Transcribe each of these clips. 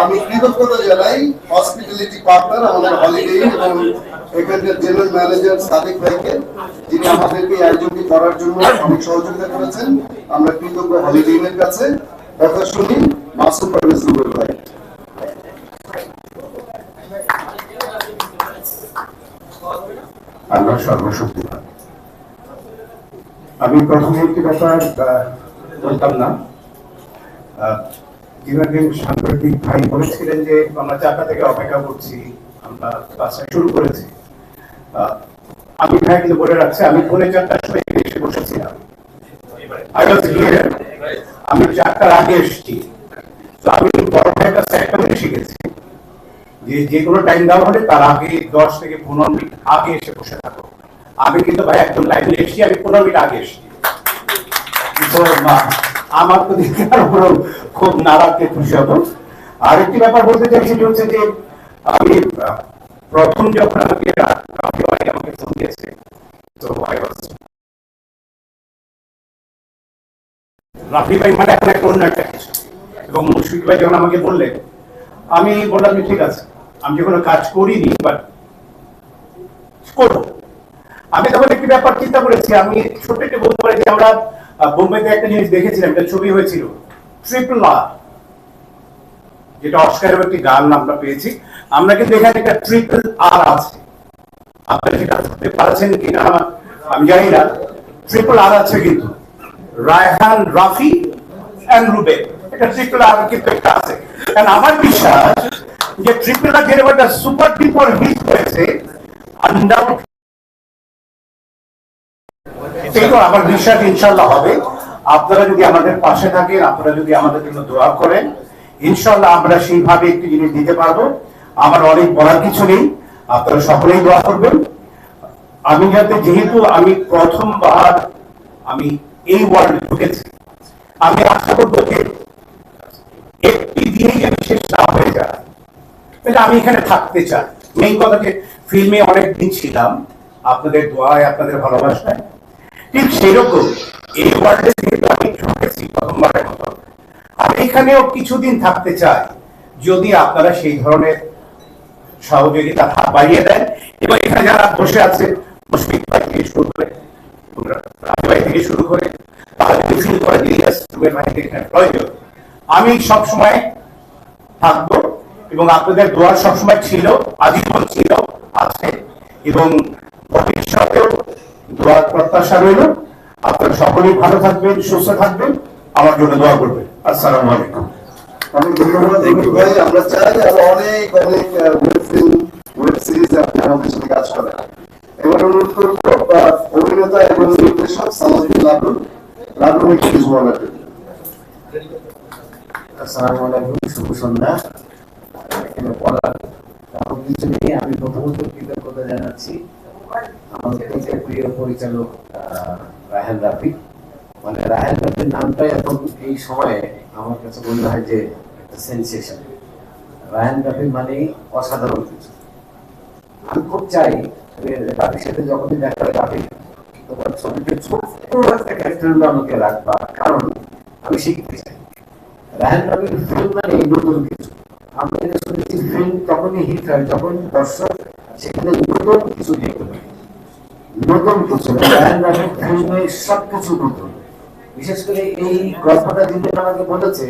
আমি কৃতজ্ঞতা জানাই হসপিটালিটি পার্টনার আমাদের হলিডে এবং এখানকার জেনারেল ম্যানেজার সাদিক ভাইকে, যিনি আমাদেরকে আয়োজনটি করার জন্য অনেক সহযোগিতা করেছেন। আমরা কৃতজ্ঞ হলিডে ইনের কাছে। কথা শুনি মাসুম পারভেজ রুবেল ভাই। আল্লাহ সর্বশক্তিমান। আমি প্রথমে একটি ব্যাপার বলতাম না। সাংবাদিক ভাই বলেছিলেন যে, আমরা চারটা থেকে অপেক্ষা করছি, আমরা ক্লাসটা শুরু করেছি। আমি ভাই কিন্তু বলে রাখছি, আমি পৌনে চারটার সময় এসে বসেছিলাম. আমি চারটার আগে এসেছি। আমি বড় ভাইয়ের কাছে শিখেছি, যে যে কোনো টাইম দেওয়া হলে তার আগে দশ থেকে পনেরো মিনিট আগে এসে বসে থাকো। আমি কিন্তু ভাই একদম লাইনে এসেছি, আমি পনেরো মিনিট আগে এসেছি। আমার তো দেখে আরও বড় খুব নারাজকে খুশি হতো আরেকটি ব্যাপার বলতে চাই সেটি হচ্ছে যে, আমি প্রথম যখন আমাকে রাফি ভাই আমাকে ফোন দিয়েছে, তো was- রাফি ভাই মানে এখন একটা অন্য একটা কিছু। এবং মুশফিক ভাই যখন আমাকে বললেন, আমি বললাম যে ঠিক আছে, আমি যে কোনো কাজ করিনি বাট করব। আমি তখন একটি ব্যাপার চিন্তা করেছি, আমি ছোট একটু বলতে পারি যে আমরা আহ, বোম্বেতে একটা জিনিস দেখেছিলাম একটা ছবি হয়েছিল। ট্রিপল আর যেটা অস্কারের একটি গান আমরা পেয়েছি। আমরা কিন্তু এখানে একটা ট্রিপল আর আছে। আপনারা পারছেন কিনা? আমি জানি না। ট্রিপল আর আছে কিন্তু। রায়হান রাফি এন্ড রুবে ট্রিপল আর কিন্তু একটা আছে। কারণ আমার বিশ্বাস যে ট্রিপল আর যেরকম একটা সুপার ডুপার হিট হয়েছে আনডাউট সেটাও আমার বিশ্বাস ইনশাল্লাহ হবে। আপনারা যদি আমাদের পাশে থাকেন, আপনারা যদি আমাদের জন্য দোয়া করেন ইনশাল্লাহ আমরা সেইভাবে একটি জিনিস দিতে পারব। আমার অনেক বলার কিছু নেই, আপনারা সকলেই দোয়া করবেন। আমি যাতে যেহেতু আমি প্রথমবার আমি এই ওয়ার্ল্ডে ঢুকেছি, আমি আশা করব যে একটি দিয়েই আমি শেষ না হয়ে যায় তাহলে আমি এখানে থাকতে চাই। মেইন কথা যে ফিল্মে অনেক দিন ছিলাম। আপনাদের দোয়ায়, আপনাদের ভালোবাসায় ঠিক সেরকম এই ওয়ার্ল্ডে যেহেতু আমি ঢুকেছি প্রথমবারের মতো। আমি এখানেও কিছুদিন থাকতে চাই, যদি আপনারা সেই ধরনের সহযোগিতা হাত বাড়িয়ে দেন। এবং এখানে যারা বসে আছে, মুশফিক ভাই থেকে শুরু করে রাজু ভাই থেকে শুরু করে যদি ফিল করে ইলিয়াস ভাই থেকে প্রয়োজন। আমি সব সময় থাকব, এবং আপনাদের দোয়ার সবসময় ছিল আজীবন ছিল আছে এবং ভবিষ্যতেও দোয়ার প্রত্যাশা রইল। আপনারা সকলেই ভালো থাকবেন সুস্থ থাকবেন। আমার জন্য দোয়া করবেন। আসসালামু আলাইকুম। অনেক ধন্যবাদ ভাই আমরা চাই আরও অনেক অনেক ওয়েব সিরিজ আপনি আমাদের সাথে কাজ করেন। এবার অনুরোধ করব অভিনেতা এবং নির্দেশক সালাউদ্দিন লাডুর লাডুর একটু কিছু বলার আসসালামু আলাইকুম শুভ সন্ধ্যা। এখানে বলার কিছু নেই আমি প্রথমত কৃতজ্ঞতা জানাচ্ছি। আমাদের কাছে প্রিয় পরিচালক রাহেল রাফি। মানে রাহেল রাফির নামটা এখন এই সময়ে আমার কাছে মনে হয় যে সেন্সেশন রাহেল রাফি মানেই অসাধারণ কিছু। আমি খুব চাই রাফির সাথে যখনই দেখা হয়, রাফি তোমার ছবিতে একটা আমাকে রাখবা। কারণ আমি শিখতে চাই। রায়হান রবির ফিল্ম মানে নতুন কিছু। আমরা শুনেছি ফিল্ম তখনই হিট হয়, যখন দর্শক সেখানে নতুন কিছু দেখতে পায়। নতুন কিছু নতুন বিশেষ করে এই গল্পটা যিনি আমাকে বলেছে,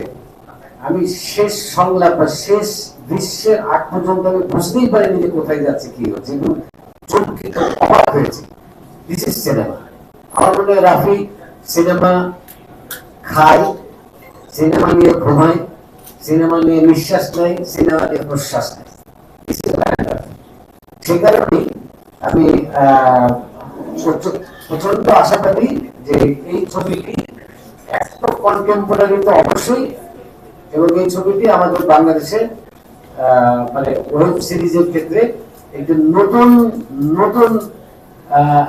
আমি শেষ সংলাপ বা শেষ দৃশ্যের আগ পর্যন্ত আমি বুঝতেই পারিনি যে কোথায় যাচ্ছে, কি হচ্ছে চমকিত অবাক হয়েছে। দিস সিনেমা আমার মনে রাফি সিনেমা সিনেমা নিয়ে ঘুমায় সিনেমা নিয়ে নিঃশ্বাস নেয় সিনেমা নিয়ে প্রশ্বাস নেয়. সে কারণে আমি প্রচণ্ড আশাবাদী যে এই ছবিটি এত কন্টেম্পোরারি তো অবশ্যই, এবং এই ছবিটি আমাদের বাংলাদেশে মানে ওয়েব সিরিজের ক্ষেত্রে একটি নতুন নতুন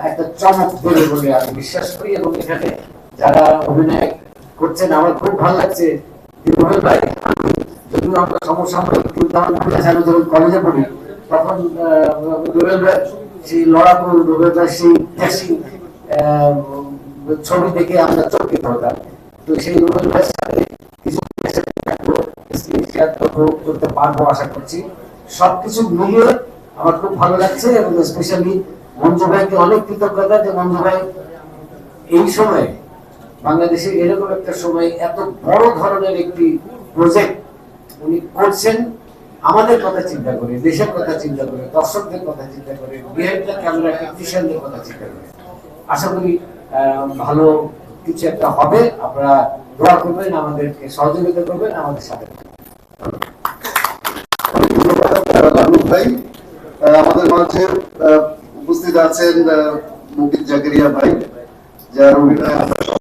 একটা চমক দেবে বলে আমি বিশ্বাস করি, এবং এখানে যারা অভিনয় করছেন, আমার খুব ভালো লাগছে। যে ভাই যদিও আমরা সমসাময়িক আমি যখন কলেজে পড়ি, তখন সেই লড়াকু রোহেল ভাই সেই ট্যাক্সি ছবি দেখে আমরা চমকিত হতাম। তো সেই রোহেল সাথে কিছু করতে পারব আশা করছি। সবকিছু মিলিয়ে আমার খুব ভালো লাগছে এবং স্পেশালি মঞ্জু ভাইকে অনেক কৃতজ্ঞতা যে মঞ্জু ভাই এই সময়ে বাংলাদেশে এরকম একটা সময় এত বড় ধরনের একটি প্রজেক্ট উনি করছেন। আমাদের কথা চিন্তা করে দেশের কথা চিন্তা করে দর্শকদের কথা চিন্তা করে বিহাইন্ড দ্য ক্যামেরা টেকনিশিয়ানদের কথা চিন্তা করে আশা করি ভালো কিছু একটা হবে আপনারা দোয়া করবেন আমাদেরকে সহযোগিতা করবেন আমাদের সাথে আমাদের মাঝে উপস্থিত আছেন মুকিত জাকারিয়া ভাই যার অভিনয়